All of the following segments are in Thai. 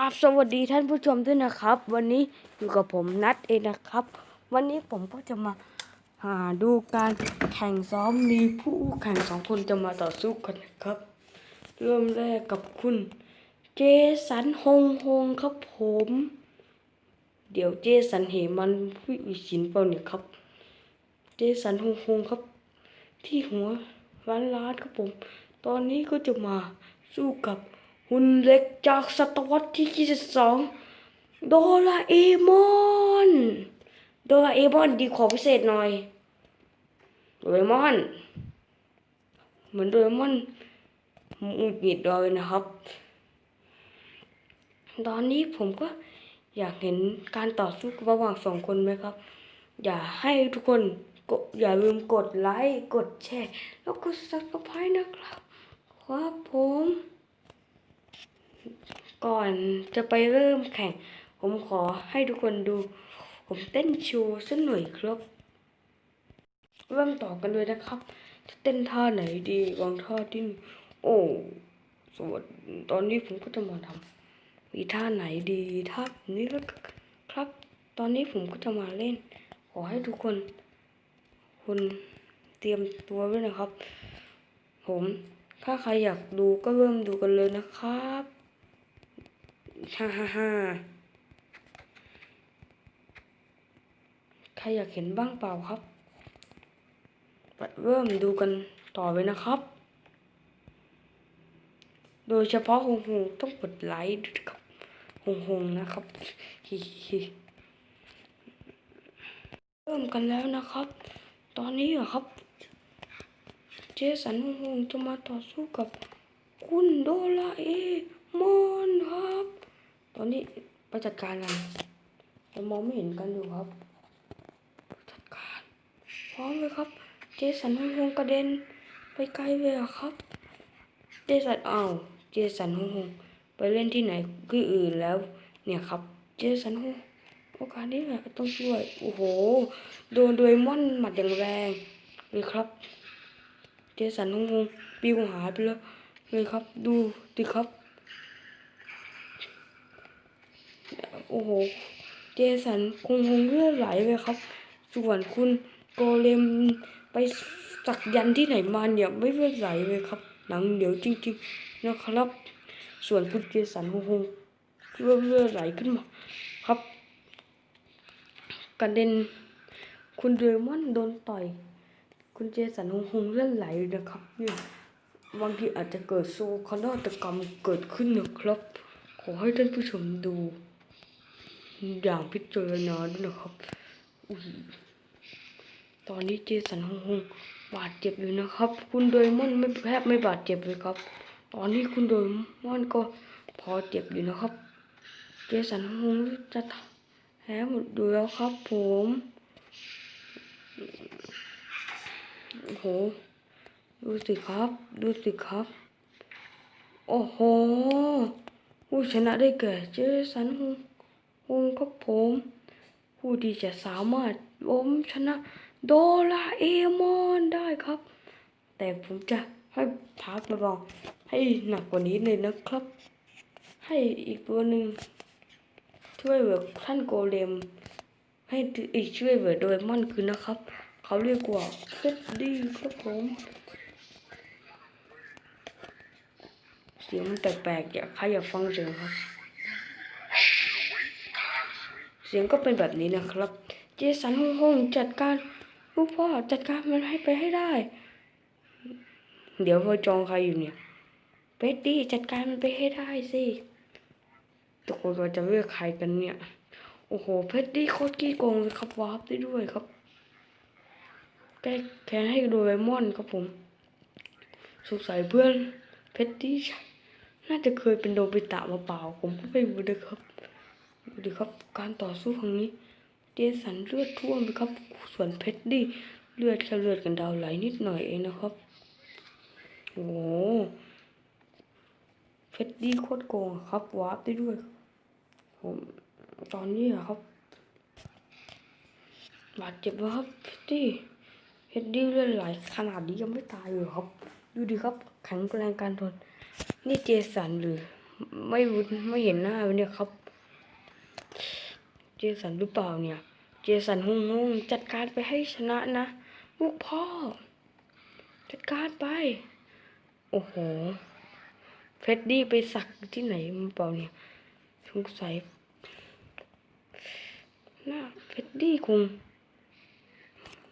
ครับสวัสดีท่านผู้ชมด้วยนะครับ วันนี้อยู่กับผมนัดเองนะครับ วันนี้ผมก็จะมาหาดูการแข่งซ้อมมีผู้แข่งสองคนจะมาต่อสู้กันนะครับ เริ่มแรกกับคุณ เจสันฮงฮงครับผม เดี๋ยวเจสันเหมันผู้อิชินเปล่าเนี่ยครับ เจสันฮงฮงครับ ที่หัวร้านร้านครับผม ตอนนี้ก็จะมาสู้กับ หุ่นเล็กจากศตวรรษที่ 22 โดราเอมอน โดราเอมอนดีขอพิเศษหน่อย โดราเอมอน เหมือนโดราเอมอนหงุดหงิดเลยนะครับ ตอนนี้ผมก็อยากเห็นการต่อสู้ระหว่างสองคนไหมครับ อย่าให้ทุกคนกอย่าลืมกดไลค์ กดแชร์ แล้วก็ซับสไครต์นะครับ ครับผม ก่อนจะไปเริ่มแข่ง ผมขอให้ทุกคนดู ผมเต้นโชว์สักหน่อยครับเริ่มต่อกันเลยนะครับ จะเต้นท่าไหนดีวางท่าที่หนึ่งโอ้สวัสดีตอนนี้ผมก็จะมาทำมีท่าไหนดีท่าแบบนี้แล้วครับ ตอนนี้ผมก็จะมาเล่น ขอให้ทุกคน คุณเตรียมตัวไว้นะครับ ผมถ้าใครอยากดูก็เริ่มดูกันเลยนะครับ ฮ่าฮ่าฮ่าใครอยากเห็นบ้างเปล่าครับไปเริ่มดูกันต่อเลยนะครับ โดยเฉพาะหงหงต้องกดไลค์ด้วยครับหงหงนะครับฮิฮิเริ่มกันแล้วนะครับ ตอนนี้เหรอครับ เจสันหงหงจะมาต่อสู้กับคุณโดราเอมอนครับ ตอนนี้ไปจัดการกันเรามองไม่เห็นกันอยู่ครับจัดการพร้อมเลยครับ เจสันหงหงกระเด็นไปไกลเลยอะครับ เจสันอ้าวเจสันหงหงไปเล่นที่ไหนที่อื่นแล้ว เนี่ยครับ เจสันหงโอกาสนี้แหละต้องช่วย โอ้โห โดนโดยม่อนหมัดอย่างแรงเลยครับ เจสันหงหงปิวหายไปแล้วเลยครับ ดูดิครับ โอ้โห เจสันคงคงเลือดไหลเลยครับ ส่วนคุณโกเลมไปสักยันที่ไหนมาเนี่ยไม่เลือดไหลเลยครับ หนังเหนียวจริงๆนะครับ ส่วนคุณเจสันคงคงเลือดเลือดไหลขึ้นมาครับกระเด็นคุณเดมอนโดนต่อย คุณเจสันคงคงเลือดไหลนะครับเนี่ยบางทีอาจจะเกิดโซคานาตกรรมเกิดขึ้นนะครับ ขอให้ท่านผู้ชมดู อย่างพิจารณาด้วยนะครับอุ้ยตอนนี้เจสันฮงฮงบาดเจ็บอยู่นะครับ คุณโดยมอนไม่แทบไม่บาดเจ็บเลยครับ ตอนนี้คุณโดยมอนก็พอเจ็บอยู่นะครับ เจสันฮงฮงจะแพ้หมดดูแล้วครับ ผมโอ้โหดูสิครับ ดูสิครับ โอ้โหผู้ชนะได้แก่เจสันฮง องครับผม ผู้ที่จะสามารถล้มชนะโดราเอมอนได้ครับ แต่ผมจะให้พักระวังให้หนักกว่านี้เลยนะครับ ให้อีกตัวหนึ่งช่วยเหลือท่านโกเลม ให้อีกช่วยเหลือโดเรมอนคือนะครับ เขาเรียกว่าเพชรดีครับผมเสียงมันแปลกๆอย่าใครอย่าฟังเสียงครับ สียงก็เป็นแบบนี้นะครับ เจสันฮงฮงจัดการลูกพ่อจัดการมันให้ไปให้ได้ เดี๋ยวพอจองใครอยู่เนี่ยเบตตี้จัดการมันไปให้ได้สิตกลงเราจะเลือกใครกันเนี่ย โอ้โหเพชรดี้โคตรกี้โกงเลยครับวาร์ปได้ด้วยครับแก้แค้นให้โดเรมอนครับผมสงสัยเพื่อนเพชรดี้น่าจะเคยเป็นโดบิตะมาเปล่าผมก็ไม่รู้นะครับ ดูดิครับ การต่อสู้ครั้งนี้ เจสันเลือดท่วมเลยครับ ส่วนเพชรดิเลือดแค่เลือดกันดาวไหลนิดหน่อยเองนะครับโอ้โหเพชรดีโคตรโกงครับวาร์ปได้ด้วยผมตอนนี้อะครับบาดเจ็บแล้วครับเพชรดีเพชรดีเลือดไหลขนาดนี้ยังไม่ตายเลยครับ ดูดิครับแข็งแรงการทนนี่เจสันหรือ ไม่รู้ไม่เห็นหน้าเนี่ยครับ เจสันหรือเปล่าเนี่ย เจสันงงงๆจัดการไปให้ชนะนะลูกพ่อ จัดการไป โอ้โหเฟดดี้ไปสักที่ไหนมาเปล่าเนี่ยสงสัยหน้าเฟดดี้คง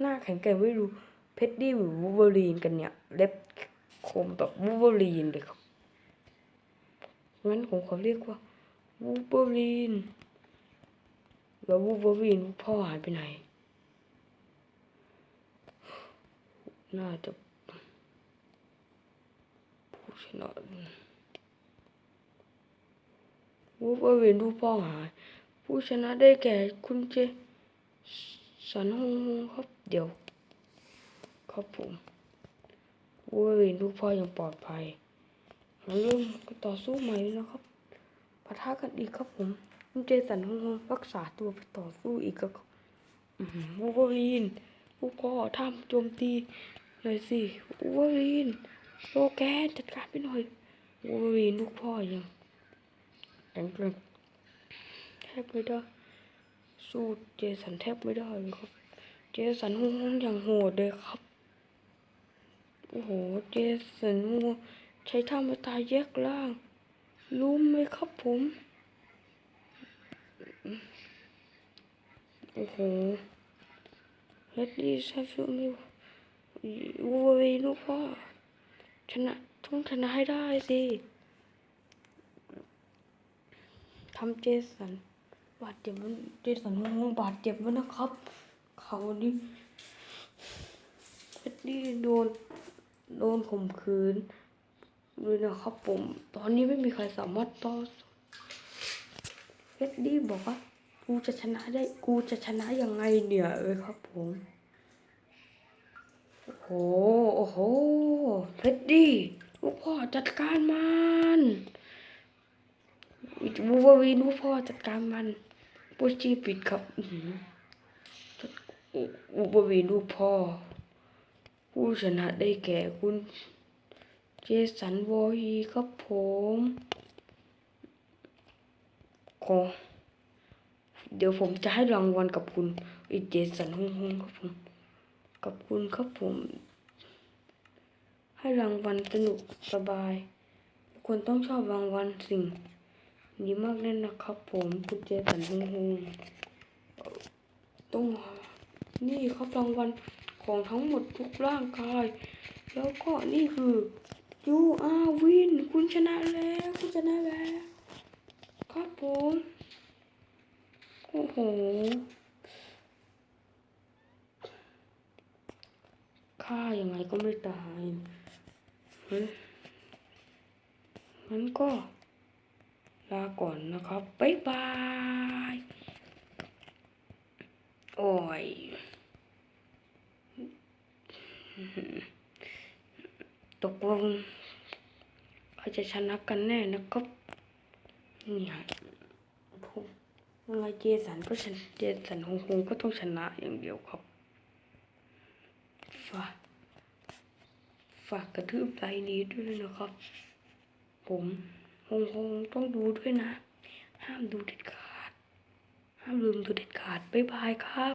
หน้าแข็งแกร่งไม่รู้เฟดดี้หรือวูเวอรีนกันเนี่ย เล็บคมแบบวูเวอรีนเลยครับงั้นผมขอเรียกว่าวูเวอรีน แล้ววูล์ฟเวอรีนพ่อหายไปไหน น่าจะผู้ชนะวูล์ฟเวอรีนลูพ่อหาย ผู้ชนะได้แก่คุณเจสันฮงฮงครับเดี๋ยว ครับผมวูล์ฟเวอรีนลูพ่อยังปลอดภัยเราเริ่มต่อสู้ใหม่นะครับปะทะกันอีกครับผม คุณเจสันฮงฮงรักษาตัวไปต่อสู้อีกครับอื้อหือวูล์ฟเวอรีนลูกพ่อทำโจมตีหน่อยสิวูเวอรีนโลแกนจัดการไปหน่อยวูเวอรีนลูกพ่อยังแข็งแกร่งแทบไม่ได้สู้เจสันแทบไม่ได้เลยครับ เจสันฮงฮงอย่างโหดเลยครับ โอ้โห เจสันฮงฮงใช้ท่ามาตายแยกล่างรู้ไหมครับผม โอ้โหเฮดดี้แซฟฟิลมิววูเวอรีนลูกพ่อชนะต้องชนะให้ได้สิทำเจสันบาดเจ็บมันเจสันงงบาดเจ็บมันนะครับ เขานี่เฮดดี้โดนโดนข่มขืนด้วยนะครับผม ตอนนี้ไม่มีใครสามารถต่อสู้เฮดดี้บอกว่า กูจะชนะได้ กูจะชนะยังไงเนี่ยเอ้ยครับผม โอ้โห โอ้โหเฮดดี้ลูกพ่อจัดการมันวูวอรีนลูกพ่อจัดการมันปูชีปิดครับอื้อหือวูเวอรีนลูกพ่อ ผู้ชนะได้แก่คุณ เจสันวอฮีครับผมขอ เดี๋ยวผมจะให้รางวัลกับคุณอีเจสันฮงฮงครับผมกับคุณครับผม ให้รางวัลสนุกสบายทุกคนต้องชอบรางวัลสิ่งนี้มากแน่นะครับผมคุณเจสันฮงฮงต้องนี่ครับรางวัลของทั้งหมดทุกร่างกาย แล้วก็นี่คือยูอาวินคุณชนะแล้ว คุณชนะแล้ว ครับผม โอ้โหฆ่ายังไงก็ไม่ตายงั้นก็ ลาก่อนนะครับ บ๊ายบาย โอ้ยตกลงใครจะชนะกันแน่นะครับนี่ฮะ ยังไงเจสันก็ชนะเจสันฮงฮงก็ต้องชนะอย่างเดียวครับฝากฝากกระทืบไลนี้ด้วยนะครับ ผมฮงฮงต้องดูด้วยนะ ห้ามดูเด็ดขาด ห้ามลืมดูเด็ดขาด บ๊ายบายครับ